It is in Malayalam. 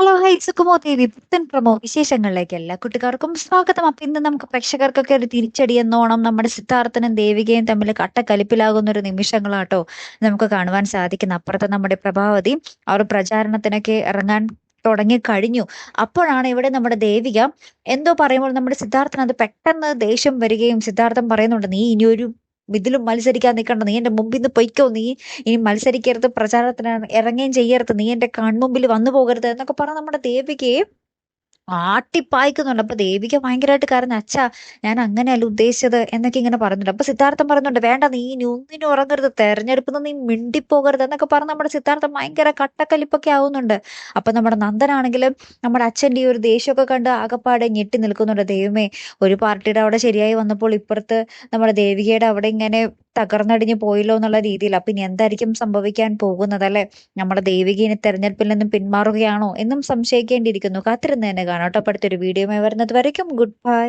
ഹലോ ഹൈ സുക്കുമോ ദേവി പുത്തൻ പ്രമോ വിശേഷങ്ങളിലേക്ക് എല്ലാ കുട്ടികൾക്കും സ്വാഗതം. അപ്പൊ ഇന്ന് നമുക്ക് പ്രേക്ഷകർക്കൊക്കെ ഒരു തിരിച്ചടി എന്നോണം നമ്മുടെ സിദ്ധാർത്ഥനും ദേവികയും തമ്മിൽ കട്ടക്കലിപ്പിലാകുന്ന ഒരു നിമിഷങ്ങളാട്ടോ നമുക്ക് കാണുവാൻ സാധിക്കുന്ന. അപ്പുറത്ത് നമ്മുടെ പ്രഭാവതി അവർ പ്രചാരണത്തിനൊക്കെ ഇറങ്ങാൻ തുടങ്ങി കഴിഞ്ഞു അപ്പോഴാണ് ഇവിടെ നമ്മുടെ ദേവിക എന്തോ പറയുമ്പോൾ നമ്മുടെ സിദ്ധാർത്ഥൻ അത് പെട്ടെന്ന് ദേഷ്യം വരികയും സിദ്ധാർത്ഥൻ പറയുന്നുണ്ട് നീ ഇനി ഒരു ഇതിലും മത്സരിക്കാൻ നിൽക്കണ്ട. നീ എന്റെ മുമ്പിൽ നിന്ന് പൊയ്ക്കോ. നീ ഇനി മത്സരിക്കരുത് പ്രചാരണത്തിന് ഇറങ്ങുകയും ചെയ്യരുത്. നീ എന്റെ കൺമുമ്പിൽ വന്നു പോകരുത് എന്നൊക്കെ പറഞ്ഞ് നമ്മുടെ ദേവികയെ ആട്ടിപ്പായിക്കുന്നുണ്ട് അപ്പൊ ദേവിക ഭയങ്കരമായിട്ട് കാരണം അച്ഛാ ഞാൻ അങ്ങനെയല്ല ഉദ്ദേശിച്ചത് എന്നൊക്കെ ഇങ്ങനെ പറയുന്നുണ്ട് അപ്പൊ സിദ്ധാർത്ഥം പറയുന്നുണ്ട് വേണ്ട നീ ഒന്നിനും ഉറങ്ങരുത്. തെരഞ്ഞെടുപ്പിൽ നീ മിണ്ടിപ്പോകരുത് എന്നൊക്കെ പറഞ്ഞ് നമ്മുടെ സിദ്ധാർത്ഥം ഭയങ്കര കട്ടക്കലിപ്പൊക്കെ ആവുന്നുണ്ട്. അപ്പൊ നമ്മുടെ നന്ദനാണെങ്കിലും നമ്മുടെ അച്ഛന്റെ ഈ ഒരു ദേഷ്യമൊക്കെ കണ്ട് ആകപ്പാടെ ഞെട്ടി നിൽക്കുന്നുണ്ട്. ദൈവമേ ഒരു പാർട്ടിയുടെ അവിടെ ശരിയായി വന്നപ്പോൾ ഇപ്പുറത്ത് നമ്മുടെ ദേവികയുടെ അവിടെ ഇങ്ങനെ തകർന്നടിഞ്ഞു പോയല്ലോ എന്നുള്ള രീതിയിൽ. അപ്പൊ ഇനി എന്തായിരിക്കും സംഭവിക്കാൻ പോകുന്നത് അല്ലെ? നമ്മുടെ ദേവിക തെരഞ്ഞെടുപ്പിൽ നിന്നും പിന്മാറുകയാണോ എന്നും സംശയിക്കേണ്ടിയിരിക്കുന്നു. കാത്തിരുന്ന് തന്നെ കാണാം കേട്ടോ. അടുത്തൊരു വീഡിയോ വരുന്നത് വരയ്ക്കും. Good bye